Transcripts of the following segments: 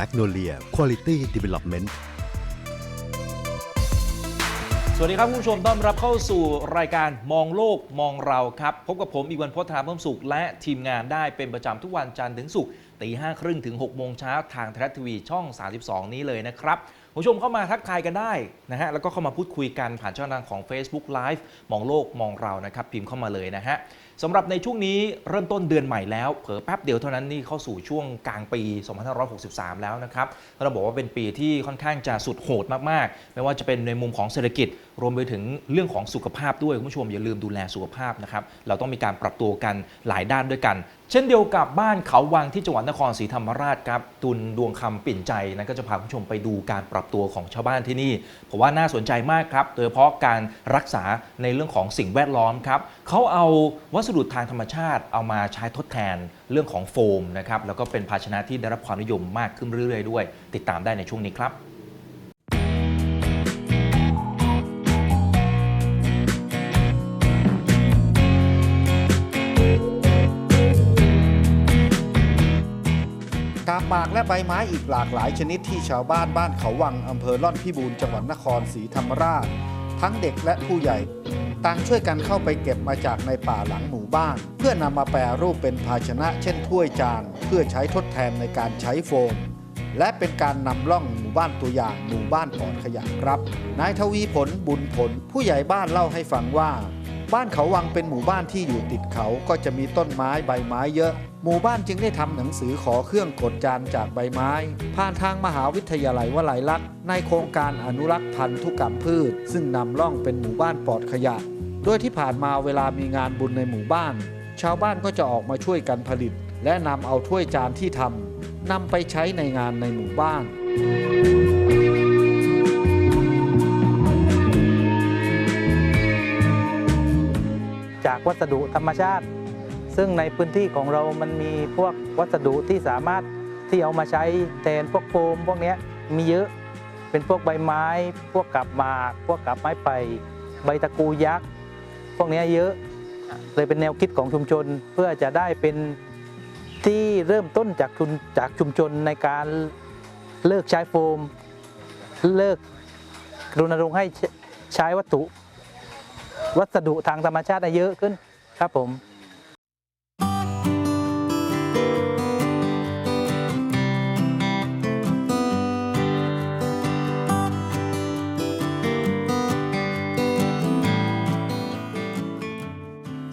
Magnolia Quality Development สวัสดีครับคุณผู้ชมต้อนรับเข้าสู่รายการมองโลกมองเราครับ พบกับผมอีกวันพจน์ธนาเพิ่มสุข และทีมงานได้เป็นประจำทุกวันจันทร์ถึงศุกร์ตีห้าครึ่งถึง6โมงเช้าทางไทยรัฐทีวีช่อง 32 นี้เลยนะครับผู้ชมเข้ามาทักทายกันได้นะฮะ แล้วก็เข้ามาพูดคุยกันผ่านช่องทางของ Facebook Live มองโลกมองเรานะครับ พิมพ์เข้ามาเลยนะฮะ สำหรับในช่วงนี้เริ่มต้นเดือนใหม่แล้ว เผอแป๊บเดียวเท่านั้นนี่เข้าสู่ช่วงกลางปี 2563 แล้วนะครับเราบอกว่าเป็นปีที่ค่อนข้างจะสุดโหดมากๆ ไม่ว่าจะเป็นในมุมของเศรษฐกิจ รวมไปถึงเรื่องของสุขภาพด้วยคุณผู้ชมอย่าลืมดูแลสุขภาพนะครับ เราต้องมีการปรับตัวกันหลายด้านด้วยกัน เช่นเดียวกับบ้านเขาวังที่จังหวัดนครศรีธรรมราชครับตุนดวงคำปิ่นใจนั้นก็จะพาคุณผู้ชมไปดูการปรับตัวของชาวบ้านที่นี่ผมว่าน่าสนใจมากครับ โดยเฉพาะการรักษาในเรื่องของสิ่งแวดล้อมครับเขาเอาวัสดุทางธรรมชาติเอามาใช้ทดแทนเรื่องของโฟมนะครับแล้วก็เป็นภาชนะที่ได้รับความนิยมมากขึ้นเรื่อยๆด้วย ติดตามได้ในช่วงนี้ครับ หมากและใบไม้อีกหลากหลายชนิดที่ชาวบ้านบ้านเขาวังอำเภอล่อนพิบูรณ์จังหวัดนครศรีธรรมราช ทั้งเด็กและผู้ใหญ่ต่างช่วยกันเข้าไปเก็บมาจากในป่าหลังหมู่บ้าน เพื่อนำมาแปรรูปเป็นภาชนะ เช่นถ้วยจาน เพื่อใช้ทดแทนในการใช้โฟม และเป็นการนำล่องหมู่บ้านตัวอย่างหมู่บ้านปลอดขยะครับ นายทวีผลบุญผล ผู้ใหญ่บ้านเล่าให้ฟังว่า บ้านเขาวังเป็นหมู่บ้านที่อยู่ติดเขาก็จะมีต้นไม้ใบไม้เยอะ หมู่บ้านจึงได้ทำหนังสือขอเครื่องกดจานจากใบไม้ ผ่านทางมหาวิทยาลัยวลัยลักษณ์ในโครงการอนุรักษ์พันธุกรรมพืช ซึ่งนำล่องเป็นหมู่บ้านปลอดขยะ โดยที่ผ่านมาเวลามีงานบุญในหมู่บ้าน ชาวบ้านก็จะออกมาช่วยกันผลิต และนำเอาถ้วยจานที่ทำนำไปใช้ในงานในหมู่บ้าน จากวัสดุธรรมชาติ ซึ่งในพื้นที่ของเรามันมีพวกวัสดุที่สามารถที่เอามาใช้แทนพวกโฟมพวกนี้มีเยอะเป็นพวกใบไม้ พวกกับหมาก พวกกับไม้ไผ่ใบตะกูยักษ์ พวกนี้เยอะ เลยเป็นแนวคิดของชุมชนเพื่อจะได้เป็นที่เริ่มต้นจากชุมจากชุมชนในการเลิกใช้โฟม เลิกรณรงค์ให้ใช้วัตถุ วัสดุทางธรรมชาติเยอะขึ้นครับผม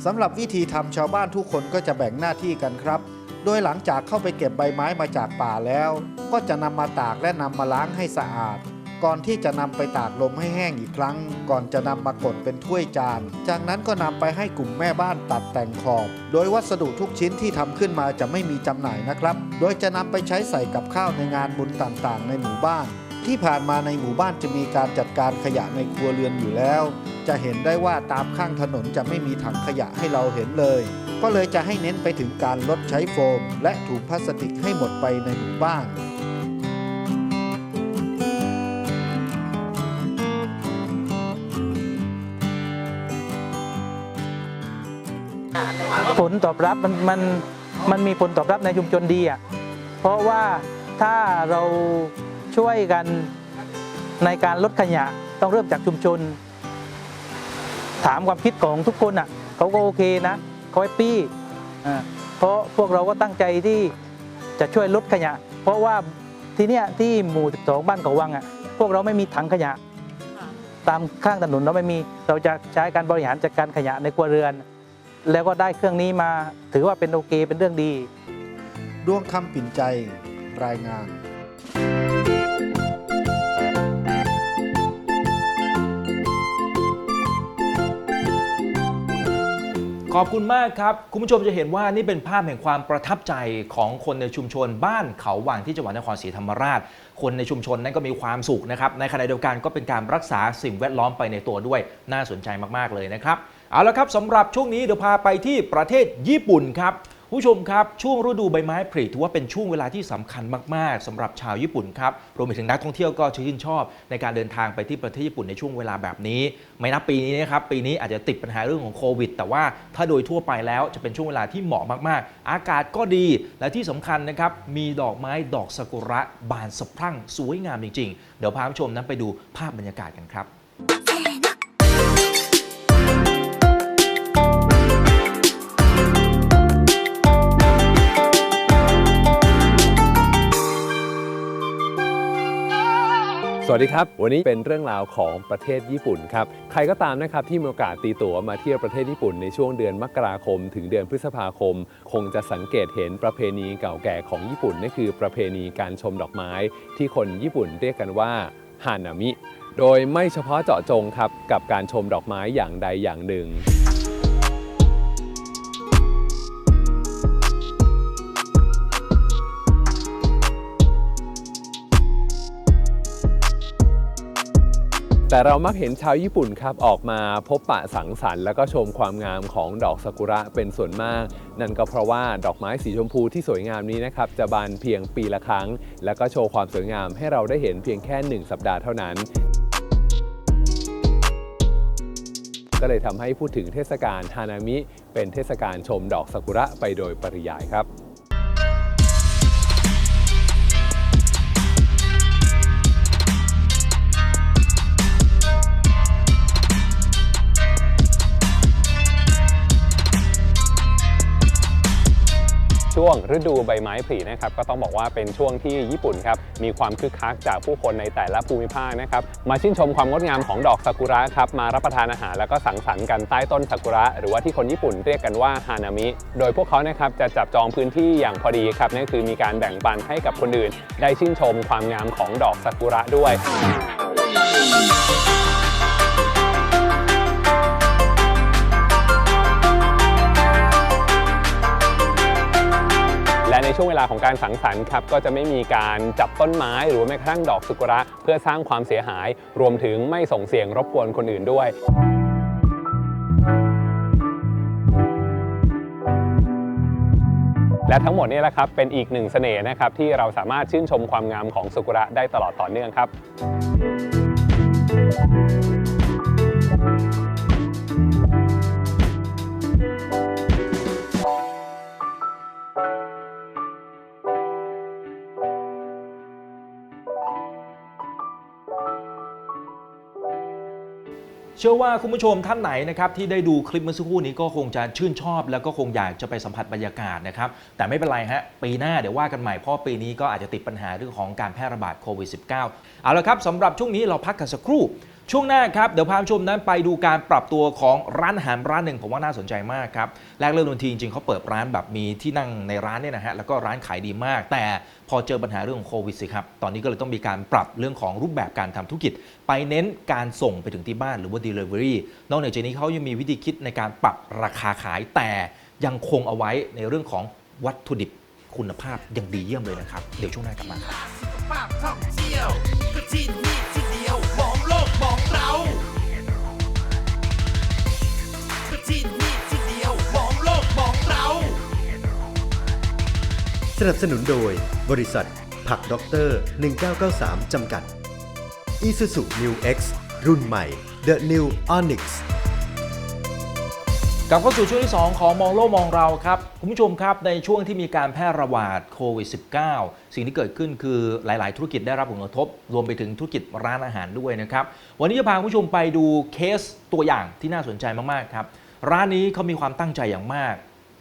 สำหรับวิธีทำชาวบ้านทุกคนก็จะแบ่งหน้าที่กันครับ โดยหลังจากเข้าไปเก็บใบไม้มาจากป่าแล้ว ก็จะนำมาตากและนำมาล้างให้สะอาด ก่อนที่จะนำไปตากลมให้แห้งอีกครั้ง ก่อนจะนำมากดเป็นถ้วยจาน จากนั้นก็นำไปให้กลุ่มแม่บ้านตัดแต่งขอบ โดยวัสดุทุกชิ้นที่ทำขึ้นมาจะไม่มีจำหน่ายนะครับ โดยจะนำไปใช้ใส่กับข้าวในงานบุญต่างๆ ในหมู่บ้าน ที่ผ่านมาในหมู่บ้านจะมีการจัดการขยะในครัวเรือนอยู่แล้ว จะเห็นได้ว่าตามข้างถนนจะไม่มีถังขยะให้เราเห็นเลย ก็เลยจะให้เน้นไปถึงการลดใช้โฟม และถุงพลาสติกให้หมดไปในหมู่บ้าน ผลตอบรับมันมันมันมีผลตอบรับในชุมชนดีอะเพราะว่าถ้าเราช่วยกันในการลดขยะต้องเริ่มจากชุมชน ถามความคิดของทุกคนอะเขาก็โอเคนะเขาแฮปปี้อ่าเพราะพวกเราก็ตั้งใจที่จะช่วยลดขยะ เพราะว่าที่เนี้ยที่หมู่ 12 บ้านเขาวังอะพวกเราไม่มีถังขยะ ตามข้างถนนเราไม่มีเราจะใช้การบริหารจัดการขยะในครัวเรือน แล้วก็ได้เครื่องนี้มาถือว่าเป็นโอเคเป็นเรื่องดีดวงคำปิ่นใจรายงานขขอบคุณมากครับ คุณผู้ชมจะเห็นว่านี่เป็นภาพแห่งความประทับใจของคนในชุมชนบ้านเขาวังที่จังหวัดนครศรีธรรมราช คนในชุมชนนั้นก็มีความสุขนะครับ ในขณะเดียวกันก็เป็นการรักษาสิ่งแวดล้อมไปในตัวด้วยน่าสนใจมาก ๆ เลยนะครับ เอาละครับสำหรับช่วงนี้เดี๋ยวพาไปที่ประเทศญี่ปุ่นครับผู้ชมครับ ช่วงฤดูใบไม้ผลิถือว่าเป็นช่วงเวลาที่สำคัญมาก ๆสำหรับชาวญี่ปุ่นครับรวมไปถึงนักท่องเที่ยวก็ชื่นชอบ ในการเดินทางไปที่ประเทศญี่ปุ่นในช่วงเวลาแบบนี้ ไม่นับปีนี้นะครับปีนี้อาจจะติดปัญหาเรื่องของโควิด แต่ว่าถ้าโดยทั่วไปแล้วจะเป็นช่วงเวลาที่เหมาะมาก ๆ อากาศก็ดีและที่สำคัญนะครับมีดอกไม้ดอกซากุระบานสะพรั่งสวยงามจริง ๆ เดี๋ยวพาผู้ชมนั้นไปดูภาพบรรยากาศกันครับ สวัสดีครับ วันนี้เป็นเรื่องราวของประเทศญี่ปุ่นครับ ใครก็ตามนะครับที่มีโอกาสตีตั๋วมาเที่ยวประเทศญี่ปุ่นในช่วงเดือนมกราคม ถึงเดือนพฤษภาคม คงจะสังเกตเห็นประเพณีเก่าแก่ของญี่ปุ่นนั่นคือประเพณีการชมดอกไม้ ที่คนญี่ปุ่นเรียกกันว่าฮานามิ โดยไม่เฉพาะเจาะจงครับกับการชมดอกไม้อย่างใดอย่างหนึ่ง แต่เรามักเห็นชาวญี่ปุ่นครับออกมาพบปะสังสรรค์แล้วก็ชมความงามของดอกซากุระเป็นส่วนมาก นั่นก็เพราะว่าดอกไม้สีชมพูที่สวยงามนี้นะครับจะบานเพียงปีละครั้ง แล้วก็โชว์ความสวยงามให้เราได้เห็นเพียงแค่ 1 สัปดาห์เท่านั้นก็เลยทำให้พูดถึงเทศกาลฮานามิ เป็นเทศกาลชมดอกซากุระไปโดยปริยายครับ วงฤดูใบไม้ผลินะครับก็ต้องบอกว่าเป็นช่วงที่ญี่ปุ่นครับมีความคึกคักจากผู้คนในแต่ละภูมิภาคนะครับมาชื่นชมความงดงามของดอกซากุระครับมารับประทานอาหารแล้วก็สังสรรค์กันใต้ต้นซากุระ หรือว่าที่คนญี่ปุ่นเรียกกันว่าฮานามิ โดยพวกเขานะครับจะจับจองพื้นที่อย่างพอดีครับนั่นคือมีการแบ่งปันให้กับคนอื่น ได้ชื่นชมความงามของดอกซากุระด้วย ช่วงเวลาของการสังสรรค์ครับก็จะไม่มีการจับต้นไม้หรือแม้กระทั่งดอกสุกระเพื่อสร้างความเสียหาย รวมถึงไม่ส่งเสียงรบกวนคนอื่นด้วยและทั้งหมดนี้แหละครับเป็นอีกหนึ่งเสน่ห์นะครับที่เราสามารถชื่นชมความงามของสุกุระได้ตลอดต่อเนื่องครับ เชื่อว่าคุณผู้ชมท่านไหนนะครับที่ได้ดูคลิปเมื่อสักครู่นี้ก็คงจะชื่นชอบ แล้วก็คงอยากจะไปสัมผัสบรรยากาศนะครับแต่ไม่เป็นไรฮะปีหน้าเดี๋ยวว่ากันใหม่เพราะปีนี้ก็อาจจะติดปัญหาเรื่องของการแพร่ระบาดโควิด -19 เอาละครับสำหรับช่วงนี้เราพักกันสักครู่ ช่วงหน้าครับเดี๋ยวพาผู้ชมนั้นไปดูการปรับตัวของร้านอาหารร้านหนึ่งผมว่าน่าสนใจมากครับแรกเริ่มทันทีจริงๆเขาเปิดร้านแบบมีที่นั่งในร้านเนี่ยนะฮะแล้วก็ร้านขายดีมาก แต่พอเจอปัญหาเรื่องของโควิดสิครับตอนนี้ก็เลยต้องมีการปรับเรื่องของรูปแบบการทำธุรกิจ ไปเน้นการส่งไปถึงที่บ้านหรือว่า Delivery นอกจากนี้เขายังมีวิธีคิดในการปรับราคาขายแต่ยังคงเอาไว้ในเรื่องของวัตถุดิบคุณภาพย่างดีเยี่ยมเลยนะครับเดี๋ยวช่วงหน้ากลับมาครับ สนับสนุนโดย บริษัท ผักด็อกเตอร์ 1993 จำกัด Isuzu New X รุ่นใหม่ The New Onyx กลับเข้าสู่ช่วงที่ 2 ของมองโลกมองเราครับ คุณผู้ชมครับในช่วงที่มีการแพร่ระบาดโควิด -19 สิ่งที่เกิดขึ้นคือหลาย ๆ ธุรกิจได้รับผลกระทบ รวมไปถึงธุรกิจร้านอาหารด้วยนะครับ วันนี้จะพาคุณผู้ชมไปดูเคสตัวอย่างที่น่าสนใจมาก ๆ ครับ ร้านนี้เขามีความตั้งใจอย่างมาก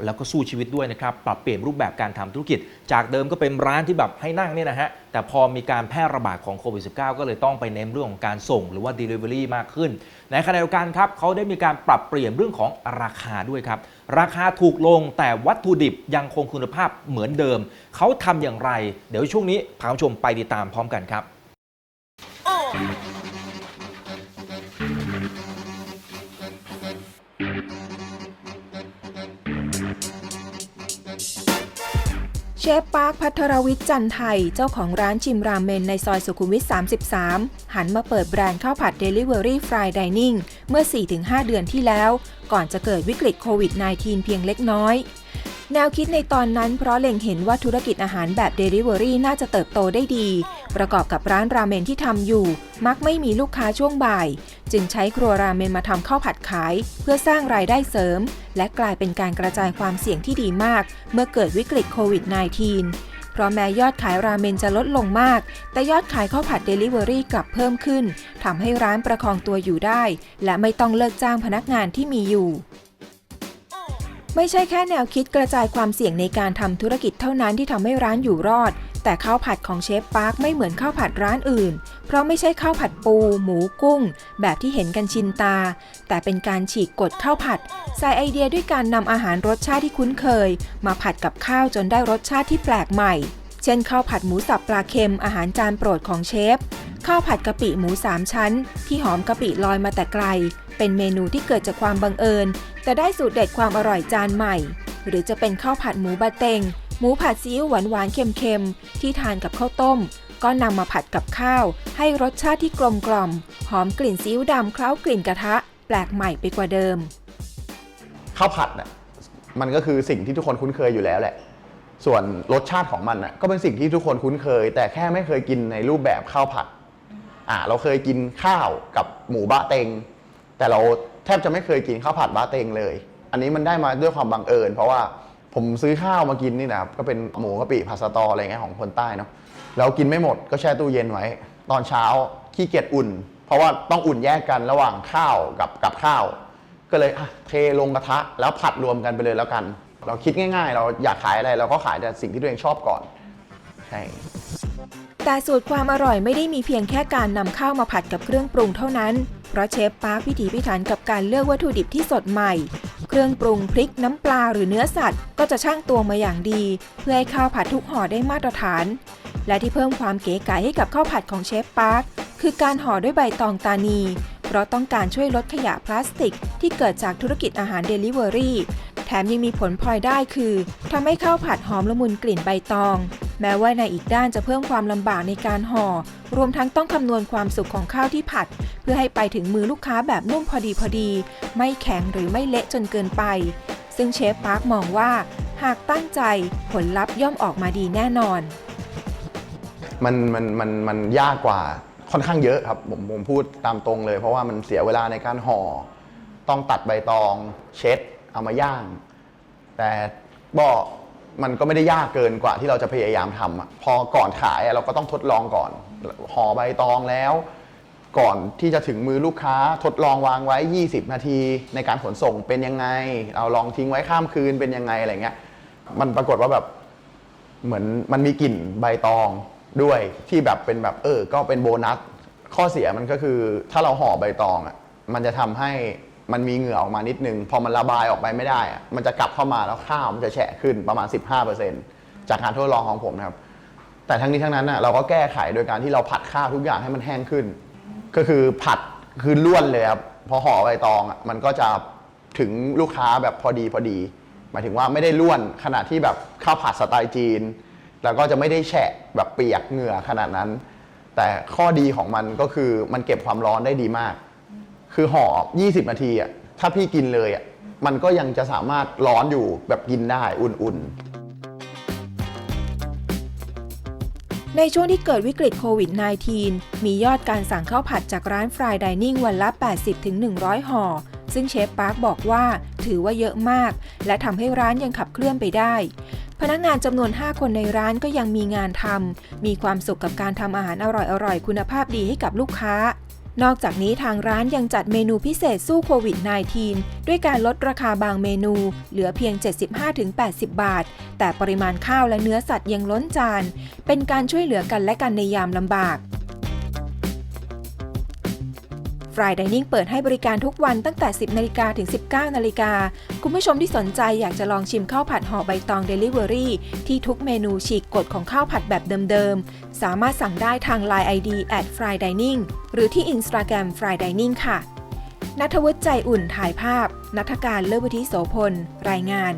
แล้วก็สู้ชีวิตด้วยนะครับ ปรับเปลี่ยนรูปแบบการทำธุรกิจ จากเดิมก็เป็นร้านที่แบบให้นั่งเนี่ยนะฮะ แต่พอมีการแพร่ระบาดของโควิด -19 ก็เลยต้องไปเน้นเรื่องของการส่งหรือว่า Delivery มากขึ้น ในขณะเดียวกันครับเขาได้มีการปรับเปลี่ยนเรื่องของราคาด้วยครับ ราคาถูกลงแต่วัตถุดิบยังคงคุณภาพเหมือนเดิม เขาทำอย่างไร เดี๋ยวช่วงนี้พาผู้ชมไปติดตามพร้อมกันครับก ชฟปาร์คพัทรวิทย์จันไทย เจ้าของร้านชิมราเมนในซอยสุขุมวิท 33 หันมาเปิดแบรนด์ข้าวผัด Delivery Fry Dining เมื่อ 4-5 เดือนที่แล้ว ก่อนจะเกิดวิกฤตโควิด -19 เพียงเล็กน้อย แนวคิดในตอนนั้นเพราะเล็งเห็นว่าธุรกิจอาหารแบบ Delivery น่าจะเติบโตได้ดี ประกอบกับร้านราเมนที่ทำอยู่ มักไม่มีลูกค้าช่วงบ่าย จึงใช้ครัวราเมนมาทำข้าวผัดขาย เพื่อสร้างรายได้เสริม และกลายเป็นการกระจายความเสี่ยงที่ดีมาก เมื่อเกิดวิกฤตโควิด -19 เพราะแม้ยอดขายราเมนจะลดลงมาก แต่ยอดขายข้าวผัด Delivery กลับเพิ่มขึ้นทำให้ร้านประคองตัวอยู่ได้ และไม่ต้องเลิกจ้างพนักงานที่มีอยู่ไม่ใช่แค่แนวคิดกระจายความเสี่ยงในการทำธุรกิจเท่านั้นที่ทำให้ร้านอยู่รอด แต่ข้าวผัดของเชฟปาร์คไม่เหมือนข้าวผัดร้านอื่น เพราะไม่ใช่ข้าวผัดปู หมูกุ้ง แบบที่เห็นกันชินตา แต่เป็นการฉีกกฎข้าวผัดใส่ไอเดียด้วยการนำอาหารรสชาติที่คุ้นเคย มาผัดกับข้าวจนได้รสชาติที่แปลกใหม่ เช่นข้าวผัดหมูสับปลาเค็มอาหารจานโปรดของเชฟข้าวผัดกะปิหมูสามชั้น ที่หอมกะปิลอยมาแต่ไกล เป็นเมนูที่เกิดจากความบังเอิญ แต่ได้สูตรเด็ดความอร่อยจานใหม่ หรือจะเป็นข้าวผัดหมูบะเต็ง หมูผัดซีอิ๊วหวานๆเค็มๆ ที่ทานกับข้าวต้ม ก็นำมาผัดกับข้าว ให้รสชาติที่กลมกล่อม หอมกลิ่นซีอิ๊วดำเคล้ากลิ่นกระทะ แปลกใหม่ไปกว่าเดิม ข้าวผัดน่ะมันก็คือสิ่งที่ทุกคนคุ้นเคยอยู่แล้วแหละ ส่วนรสชาติของมันน่ะก็เป็นสิ่งที่ทุกคนคุ้นเคย แต่แค่ไม่เคยกินในรูปแบบข้าวผัดอ่าเราเคยกินข้าวกับหมูบะเต็งแต่เราแทบจะไม่เคยกินข้าวผัดบะเต็งเลย อันนี้มันได้มาด้วยความบังเอิญ เพราะว่า ผมซื้อข้าวมากินนี่นะครับก็เป็นหมูกะปิผัดสะตออะไรเงี้ยของคนใต้เนาะแล้วกินไม่หมดก็แช่ตู้เย็นไว้ ตอนเช้าขี้เกียจอุ่น เพราะว่าต้องอุ่นแยกกันระหว่างข้าวกับกับข้าว ก็เลยอะเทลงกระทะแล้วผัดรวมกันไปเลยแล้วกัน เราคิดง่าย ๆ เราอยากขายอะไรเราก็ขายแต่สิ่งที่ตัวเองชอบก่อนใช่แต่สูตรความอร่อยไม่ได้มีเพียงแค่การนำข้าวมาผัดกับเครื่องปรุงเท่านั้น เพราะเชฟปาร์คพิถีพิถันกับการเลือกวัตถุดิบที่สดใหม่ เครื่องปรุงพริกน้ำปลาหรือเนื้อสัตว์ ก็จะช่างตัวมาอย่างดี เพื่อให้ข้าวผัดทุกห่อได้มาตรฐาน และที่เพิ่มความเก๋ไก๋ให้กับข้าวผัดของเชฟปาร์คคือการห่อด้วยใบตองตานี เพราะต้องการช่วยลดขยะพลาสติก ที่เกิดจากธุรกิจอาหารเดลิเวอรี่แถมยังมีผลพลอยได้คือทำให้ข้าวผัดหอมละมุนกลิ่นใบตอง แม้ว่าในอีกด้านจะเพิ่มความลำบากในการห่อ รวมทั้งต้องคำนวณความสุกของข้าวที่ผัด เพื่อให้ไปถึงมือลูกค้าแบบนุ่มพอดีพอดี ไม่แข็งหรือไม่เละจนเกินไป ซึ่งเชฟปาร์คมองว่า หากตั้งใจผลลัพธ์ย่อมออกมาดีแน่นอน มันมันมันมันยากกว่าค่อนข้างเยอะครับผมผมพูดตามตรงเลย เพราะว่ามันเสียเวลาในการห่อ ต้องตัดใบตอง เช็ด เอามาย่าง แต่บอก มันก็ไม่ได้ยากเกินกว่าที่เราจะพยายามทำอะพอก่อนขายอะเราก็ต้องทดลองก่อนห่อใบตองแล้ว ก่อนที่จะถึงมือลูกค้าทดลองวางไว้ 20 นาที ในการขนส่งเป็นยังไง เราลองทิ้งไว้ข้ามคืนเป็นยังไงอะไรเงี้ยมันปรากฏว่าแบบเหมือนมันมีกลิ่นใบตองด้วยที่แบบเป็นแบบเออ ก็เป็นโบนัสข้อเสียมันก็คือถ้าเราห่อใบตองอะมันจะทำให้ มันมีเหงื่อออกมานิดนึง พอมันระบายออกไปไม่ได้อะมันจะกลับเข้ามาแล้วข้าวมันจะแฉะขึ้นประมาณ 15%จากการทดลองของผมนะครับ แต่ทั้งนี้ทั้งนั้นน่ะเราก็แก้ไขโดยการที่เราผัดข้าวทุกอย่างให้มันแห้งขึ้น ก็คือผัดคือล้วนเลยครับพอห่อใบตองอะมันก็จะถึงลูกค้าแบบพอดีพอดี หมายถึงว่าไม่ได้ล้วนขนาดที่แบบข้าวผัดสไตล์จีน แล้วก็จะไม่ได้แฉะแบบเปียกเหงื่อขนาดนั้น แต่ข้อดีของมันก็คือมันเก็บความร้อนได้ดีมาก คือห่อ20 นาทีอะถ้าพี่กินเลยอะมันก็ยังจะสามารถร้อนอยู่แบบกินได้อุ่นๆในช่วงที่เกิดวิกฤตโควิด -19 มียอดการสั่งข้าวผัดจากร้านฟรายดิเนิ่งวันละ 80-100 ห่อ ซึ่งเชฟปาร์คบอกว่าถือว่าเยอะมาก และทำให้ร้านยังขับเคลื่อนไปได้ พนักงานจำนวน 5 คนในร้านก็ยังมีงานทำ มีความสุขกับการทำอาหารอร่อยๆ คุณภาพดีให้กับลูกค้า นอกจากนี้ทางร้านยังจัดเมนูพิเศษสู้โควิด -19 ด้วยการลดราคาบางเมนู เหลือเพียง 75-80 บาท แต่ปริมาณข้าวและเนื้อสัตว์ยังล้นจาน เป็นการช่วยเหลือกันและกันในยามลำบาก ฟรายดิเนิ่งเปิดให้บริการทุกวันตั้งแต่ 10นาฬิกาถึง 19นาฬิกาคุณผู้ชมที่สนใจอยากจะลองชิมข้าวผัดห่อใบตอง Delivery ที่ทุกเมนูฉีกกฎของข้าวผัดแบบเดิมๆ สามารถสั่งได้ทาง Line ID at f r y dining หรือที่ Instagram f r y dining ค่ะนัทวุฒิใจอุ่นถ่ายภาพ นัทการเลิศวุฒิโสพล รายงาน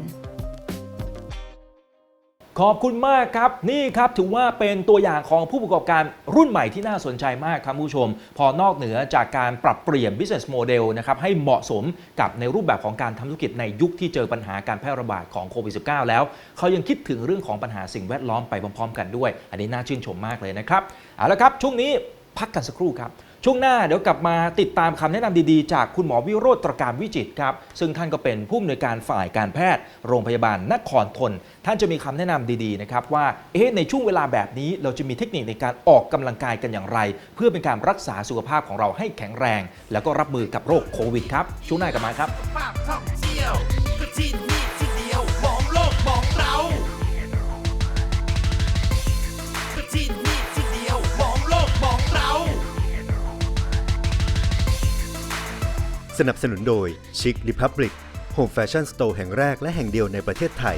ขอบคุณมากครับ นี่ครับถือว่าเป็นตัวอย่างของผู้ประกอบการรุ่นใหม่ที่น่าสนใจมากครับผู้ชม พอนอกเหนือจากการปรับเปลี่ยน business model นะครับให้เหมาะสมกับในรูปแบบของการทำธุรกิจในยุคที่เจอปัญหาการแพร่ระบาดของโควิด -19 แล้ว เขายังคิดถึงเรื่องของปัญหาสิ่งแวดล้อมไปพร้อมๆ กันด้วย อันนี้น่าชื่นชมมากเลยนะครับเอาละครับช่วงนี้พักกันสักครู่ครับ ช่วงหน้าเดี๋ยวกลับมาติดตามคำแนะนำดีๆ จากคุณหมอวิโรจน์ตรการวิจิตครับ ซึ่งท่านก็เป็นผู้อำนวยการฝ่ายการแพทย์ โรงพยาบาลนครทน ท่านจะมีคำแนะนำดีๆนะครับว่าเอ๊ะในช่วงเวลาแบบนี้เราจะมีเทคนิคในการออกกำลังกายกันอย่างไร เพื่อเป็นการรักษาสุขภาพของเราให้แข็งแรง แล้วก็รับมือกับโรคโควิดครับช่วงหน้ากลับมาครับ สนับสนุนโดย Chic Republic Home Fashion Store แห่งแรกและแห่งเดียวในประเทศไทย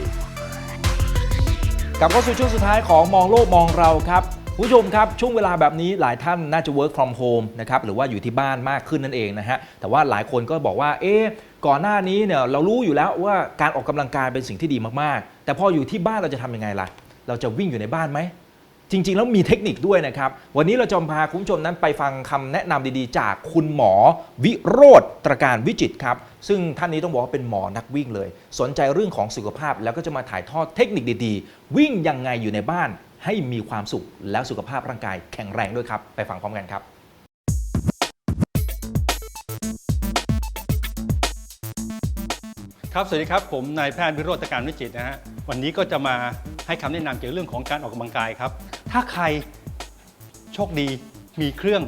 กลับเข้าสู่ช่วงสุดท้ายของมองโลกมองเราครับผู้ชมครับ ช่วงเวลาแบบนี้หลายท่านน่าจะ work from home นะครับหรือว่าอยู่ที่บ้านมากขึ้นนั่นเองนะฮะแต่ว่าหลายคนก็บอกว่าเอ๊ะก่อนหน้านี้เนี่ยเรารู้อยู่แล้วว่าการออกกำลังกายเป็นสิ่งที่ดีมากๆ แต่พออยู่ที่บ้านเราจะทำยังไงล่ะ เราจะวิ่งอยู่ในบ้านไหม จริง ๆ แล้วมีเทคนิคด้วยนะครับ วันนี้เราจะพาคุณผู้ชมนั้นไปฟังคำแนะนำดีๆ จากคุณหมอวิโรธตรการวิจิตครับ ซึ่งท่านนี้ต้องบอกว่าเป็นหมอนักวิ่งเลย สนใจเรื่องของสุขภาพแล้วก็จะมาถ่ายทอดเทคนิคดีๆ วิ่งยังไงอยู่ในบ้าน ให้มีความสุขแล้วสุขภาพร่างกายแข็งแรงด้วยครับ ไปฟังพร้อมกันครับครับ สวัสดีครับ ผมนายแพทย์วิโรจน์ตการวิจิตนะฮะ วันนี้ก็จะมา ให้คำแนะนำเกี่ยวกับเรื่องของการออกกำลังกายครับ ถ้าใครโชคดีมีเครื่อง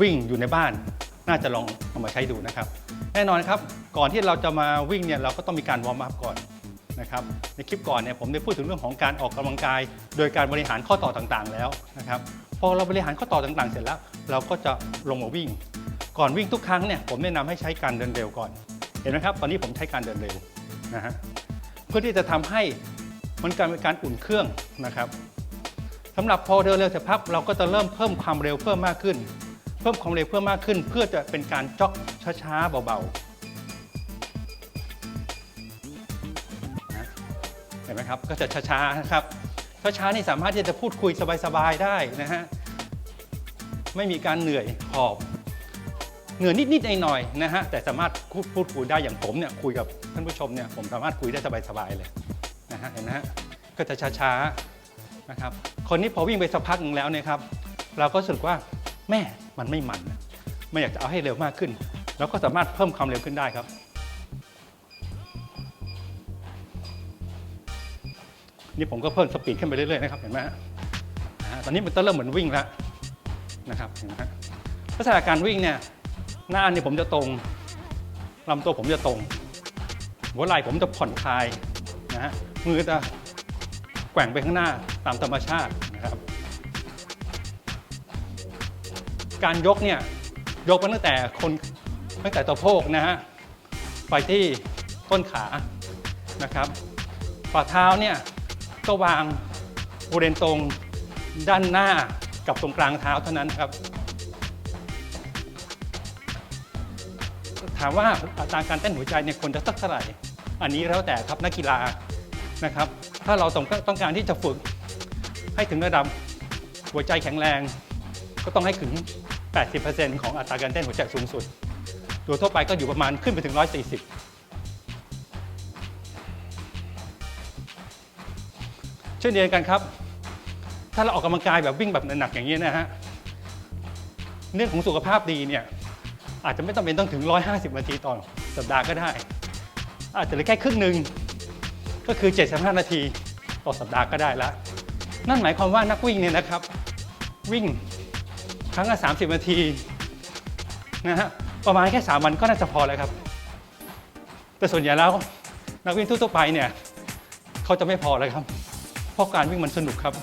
วิ่งอยู่ในบ้าน น่าจะลองเอามาใช้ดูนะครับ แน่นอนครับก่อนที่เราจะมาวิ่งเนี่ยเราก็ต้องมีการวอร์มอัพก่อนนะครับในคลิปก่อนเนี่ยผมได้พูดถึงเรื่องของการออกกำลังกาย โดยการบริหารข้อต่อต่างๆ แล้วนะครับพอเราบริหารข้อต่อต่างๆ เสร็จแล้ว เราก็จะลงมาวิ่ง ก่อนวิ่งทุกครั้งเนี่ยผมแนะนำให้ใช้การเดินเร็วก่อน เห็นไหมครับ ตอนนี้ผมใช้การเดินเร็วนะฮะเพื่อที่จะทำให้ มันการเป็นการอุ่นเครื่องนะครับสำหรับพอเดินเร็วเสร็จพักเราก็จะเริ่มเพิ่มความเร็วเพิ่มมากขึ้น เพิ่มความเร็วเพิ่มมากขึ้น เพื่อจะเป็นการจ็อกช้าๆเบาๆนะเห็นไหมครับก็จะช้าๆนะครับช้าๆนี่สามารถที่จะพูดคุยสบายๆได้นะฮะไม่มีการเหนื่อยหอบเหนื่อยนิดๆหน่อยๆนะฮะแต่สามารถพูดคุยได้อย่างผมเนี่ยคุยกับท่านผู้ชมเนี่ยผมสามารถคุยได้สบายๆเลย นะฮะเห็นไหมฮะก็จะช้าๆนะครับคนนี้พอวิ่งไปสักพักหนึงแล้วเนี่ยครับเราก็รู้สึกว่าแม่มันไม่มันไม่อยากจะเอาให้เร็วมากขึ้นเราก็สามารถเพิ่มความเร็วขึ้นได้ครับ นี่ผมก็เพิ่มสปีดขึ้นไปเรื่อยๆนะครับเห็นไหมฮะอ่าตอนนี้มันเริ่มเหมือนวิ่งแล้วนะครับเห็นไหมฮะลักษณะการวิ่งเนี่ยหน้าเนี่ยผมจะตรงลำตัวผมจะตรง หัวไหล่ผมจะผ่อนคลายนะฮะ มือจะแกว่งไปข้างหน้าตามธรรมชาตินะครับ การยกเนี่ยยกมาตั้งแต่คนตั้งแต่ตัวโพกนะฮะไปที่ต้นขานะครับฝ่าเท้าเนี่ยก็วางบริเวณตรงด้านหน้ากับตรงกลางเท้าเท่านั้นครับ ถามว่าอัตราการเต้นหัวใจเนี่ยควรจะสักเท่าไหร่ อันนี้แล้วแต่ครับนักกีฬา นะครับ ถ้าเราต้องการที่จะฝึกให้ถึงระดับหัวใจแข็งแรง ก็ต้องให้ถึง 80%ของอัตราการเต้นหัวใจสูงสุด โดยทั่วไปก็อยู่ประมาณขึ้นไปถึง 140 เช่นเดียวกันครับ ถ้าเราออกกำลังกายแบบวิ่งแบบหนักๆอย่างนี้นะฮะเรื่องของสุขภาพดีเนี่ยอาจจะไม่ต้องเป็นต้องถึง 150 นาทีต่อสัปดาห์ก็ได้ อาจจะเหลือแค่ครึ่งหนึ่ง ก็คือ 75 นาทีต่อสัปดาห์ก็ได้ละ นั่นหมายความว่านักวิ่งเนี่ยนะครับ วิ่งครั้งละ 30 นาทีนะฮะประมาณแค่ 3 วันก็น่าจะพอแล้วครับ แต่ส่วนใหญ่แล้วนักวิ่งทั่วๆไปเนี่ยเขาจะไม่พอเลยครับ เพราะการวิ่งมันสนุกครับ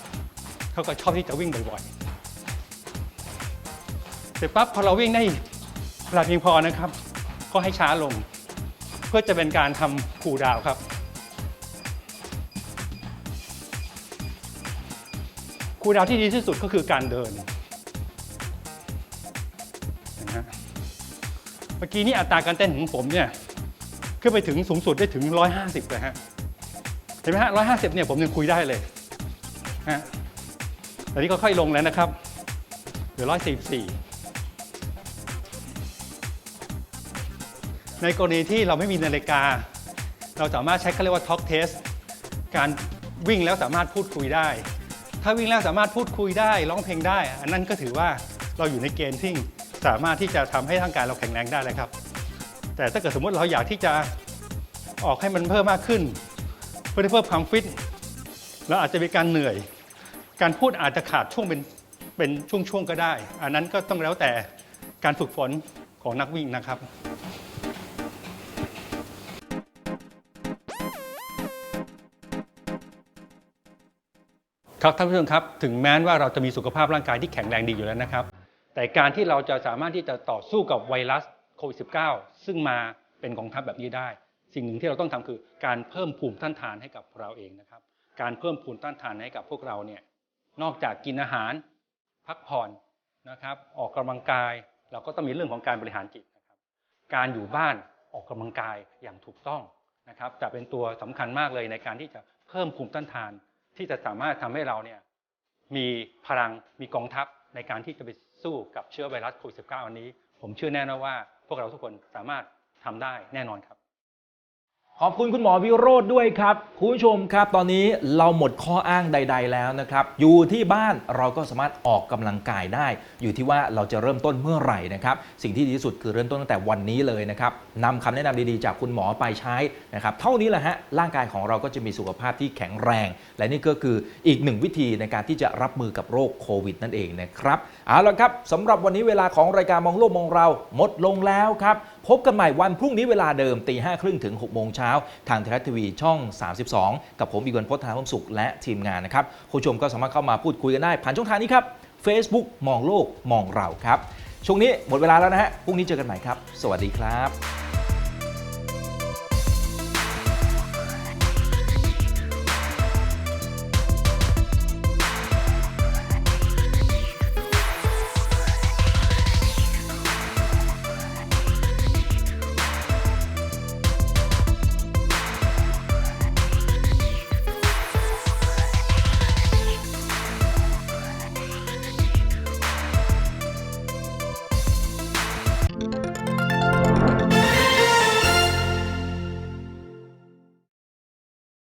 เขาก็ชอบที่จะวิ่งบ่อยๆเสร็จปั๊บพอเราวิ่งได้เวลาเพียงพอนะครับ ก็ให้ช้าลง เพื่อจะเป็นการทำคูลดาวครับ คูลดาวที่ดีที่สุดก็คือการเดินนะฮะเมื่อกี้นี่อัตราการเต้นของผมเนี่ยขึ้นไปถึงสูงสุดได้ถึง 150เลยฮะเห็นไหมฮะร้อยห้าสิบเนี่ยผมยังคุยได้เลยฮะตอนนี้ก็ค่อยลงแล้วนะครับเหลือร้อยสี่สี่ในกรณีที่เราไม่มีนาฬิกา เราสามารถใช้เขาเรียกว่า Talk Test การวิ่งแล้วสามารถพูดคุยได้ ถ้าวิ่งแล้วสามารถพูดคุยได้ร้องเพลงได้ อันนั้นก็ถือว่าเราอยู่ในเกณฑ์ที่สามารถที่จะทำให้ร่างกายเราแข็งแรงได้เลยครับ แต่ถ้าเกิดสมมติเราอยากที่จะออกให้มันเพิ่มมากขึ้น เพื่อเพิ่มความฟิตเราอาจจะมีการเหนื่อย การพูดอาจจะขาดช่วงเป็นเป็นช่วงๆก็ได้ อันนั้นก็ต้องแล้วแต่การฝึกฝนของนักวิ่งนะครับ ครับท่านผู้ชมครับถึงแม้ว่าเราจะมีสุขภาพร่างกายที่แข็งแรงดีอยู่แล้วนะครับ แต่การที่เราจะสามารถที่จะต่อสู้กับไวรัสโควิด -19 ซึ่งมาเป็นกองทัพแบบนี้ได้ สิ่งหนึ่งที่เราต้องทำคือการเพิ่มภูมิต้านทานให้กับเราเองนะครับ การเพิ่มภูมิต้านทานให้กับพวกเราเนี่ยนอกจากกินอาหาร พักผ่อนนะครับ ออกกำลังกาย เราก็ต้องมีเรื่องของการบริหารจิตนะครับ การอยู่บ้านออกกำลังกายอย่างถูกต้องนะครับจะเป็นตัวสำคัญมากเลยในการที่จะเพิ่มภูมิต้านทาน ที่จะสามารถทำให้เราเนี่ยมีพลังมีกองทัพในการที่จะไปสู้กับเชื้อไวรัสโควิด -19 อันนี้ ผมเชื่อแน่นอนว่า พวกเราทุกคนสามารถทำได้แน่นอนครับ ขอบคุณคุณหมอวิโรธด้วยครับ คุณผู้ชมครับ ตอนนี้เราหมดข้ออ้างใด ๆ แล้วนะครับ อยู่ที่บ้านเราก็สามารถออกกำลังกายได้ อยู่ที่ว่าเราจะเริ่มต้นเมื่อไหร่นะครับ สิ่งที่ดีที่สุดคือเริ่มต้นตั้งแต่วันนี้เลยนะครับนำคำแนะนำดีๆ จากคุณหมอไปใช้นะครับ เท่านี้แหละฮะ ร่างกายของเราก็จะมีสุขภาพที่แข็งแรง และนี่ก็คืออีกหนึ่งวิธีในการที่จะรับมือกับโรคโควิดนั่นเองนะครับ เอาละครับสำหรับวันนี้เวลาของรายการมองโลกมองเราหมดลงแล้วครับพบกันใหม่วันพรุ่งนี้เวลาเดิมตีห้าครึ่งถึง6กโมงเช้าทางไทยรัฐทีวีช่อง 32 กับผมอีกวันพจน์ธนาพมสุขและทีมงานนะครับคุณผู้ชมก็สามารถเข้ามาพูดคุยกันได้ผ่านช่องทางนี้ครับ Facebook มองโลกมองเราครับช่วงนี้หมดเวลาแล้วนะฮะพรุ่งนี้เจอกันใหม่ครับ สวัสดีครับ